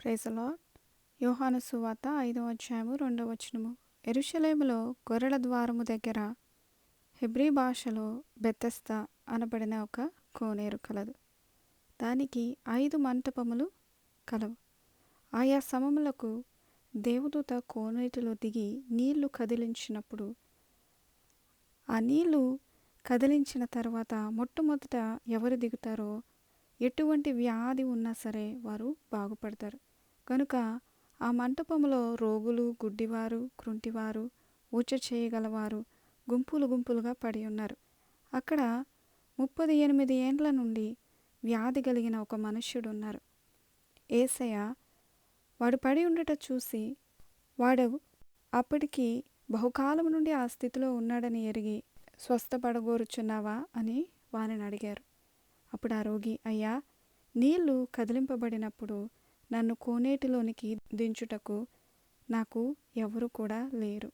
ప్రేసలో యోహాను సువాత ఐదవ అధ్యాయము రెండవ వచనము. ఎరుషలేములో గొర్రెల ద్వారము దగ్గర హెబ్రీ భాషలో బెత్తస్తా అనబడిన ఒక కోనేరు కలదు. దానికి ఐదు మంటపములు కలవు. ఆయా సమములకు దేవదూత కోనేటిలో దిగి నీళ్ళు కదిలించినప్పుడు ఆ నీళ్ళు కదిలించిన తర్వాత మొట్టమొదట ఎవరు దిగుతారో ఎటువంటి వ్యాధి ఉన్నా సరే వారు బాగుపడతారు. కనుక ఆ మంటపంలో రోగులు గుడ్డివారు కృంటివారు ఊచ చేయగలవారు గుంపులు గుంపులుగా పడి ఉన్నారు. అక్కడ ముప్పది ఎనిమిది ఏండ్ల నుండి వ్యాధి కలిగిన ఒక మనుష్యుడు ఉన్నారు ఏసయ్య వాడు పడి ఉండట చూసి వాడు అప్పటికి బహుకాలం నుండి ఆ స్థితిలో ఉన్నాడని ఎరిగి స్వస్థపడగోరుచున్నావా? అని వారిని అడిగారు. అప్పుడు ఆ రోగి అయ్యా నీళ్ళు కదిలింపబడినప్పుడు నన్ను కోనేటిలోనికి దించుటకు నాకు ఎవరు కూడా లేరు.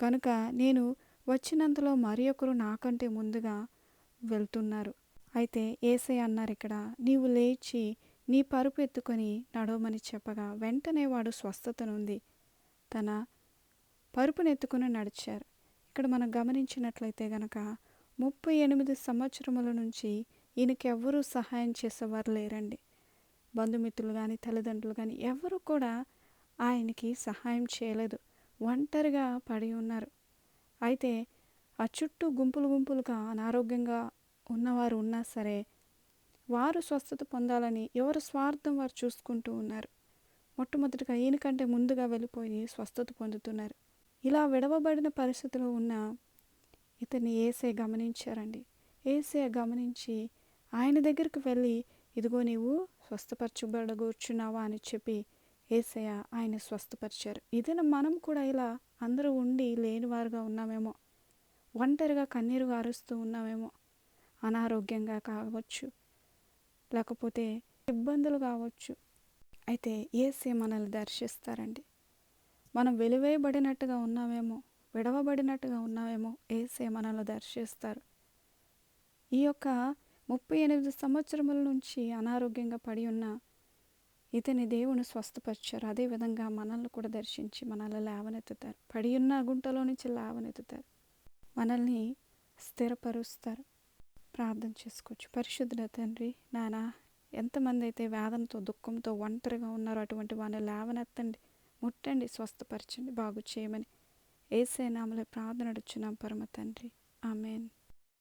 కనుక నేను వచ్చినంతలో మరి ఒకరు నాకంటే ముందుగా వెళ్తున్నారు. అయితే ఏసై అన్నారు ఇక్కడ నీవు లేచి నీ పరుపు ఎత్తుకొని నడవమని చెప్పగా వెంటనే వాడు స్వస్థతనుంది. తన పరుపునెత్తుకుని నడిచారు. ఇక్కడ మనం గమనించినట్లయితే గనక ముప్పై ఎనిమిది సంవత్సరముల నుంచి ఈయనకెవ్వరూ సహాయం చేసేవారు లేరండి. బంధుమిత్రులు కానీ తల్లిదండ్రులు కానీ ఎవరు కూడా ఆయనకి సహాయం చేయలేదు. ఒంటరిగా పడి ఉన్నారు. అయితే ఆ చుట్టూ గుంపులు గుంపులుగా అనారోగ్యంగా ఉన్నవారు ఉన్నా సరే వారు స్వస్థత పొందాలని ఎవరు స్వార్థం వారు చూసుకుంటూ ఉన్నారు. మొట్టమొదటిగా ఈయనకంటే ముందుగా వెళ్ళిపోయి స్వస్థత పొందుతున్నారు. ఇలా విడవబడిన పరిస్థితిలో ఉన్న ఇతన్ని ఏసే గమనించారండి. ఏసే గమనించి ఆయన దగ్గరికి వెళ్ళి ఇదిగో నీవు స్వస్థపరచబడగూర్చున్నావా అని చెప్పి ఏసయ్య ఆయన స్వస్థపరిచారు. ఇదేనా మనం కూడా ఇలా అందరూ ఉండి లేనివారుగా ఉన్నామేమో. ఒంటరిగా కన్నీరు గారుస్తూ ఉన్నామేమో. అనారోగ్యంగా కావచ్చు. లేకపోతే ఇబ్బందులు కావచ్చు. అయితే ఏసే మనల్ని దర్శిస్తారండి. మనం వెలివేయబడినట్టుగా ఉన్నామేమో విడవబడినట్టుగా ఉన్నామేమో ఏసే మనల్ని దర్శిస్తారు. ఈ యొక్క ముప్పై ఎనిమిది సంవత్సరముల నుంచి అనారోగ్యంగా పడి ఉన్న ఇతని దేవుని స్వస్థపరిచారు. అదేవిధంగా మనల్ని కూడా దర్శించి మనల్ని లేవనెత్తుతారు. పడి ఉన్న గుంటలో నుంచి లేవనెత్తుతారు. మనల్ని స్థిరపరుస్తారు. ప్రార్థన చేసుకోవచ్చు. పరిశుద్ధుల తండ్రి నానా ఎంతమంది అయితే వేదనతో దుఃఖంతో ఒంటరిగా ఉన్నారో అటువంటి వారిని లేవనెత్తండి. ముట్టండి స్వస్థపరచండి బాగు చేయమని. ఏసే నామలే ప్రార్థన అడుచున్నాం పరమ తండ్రి. ఆమెన్.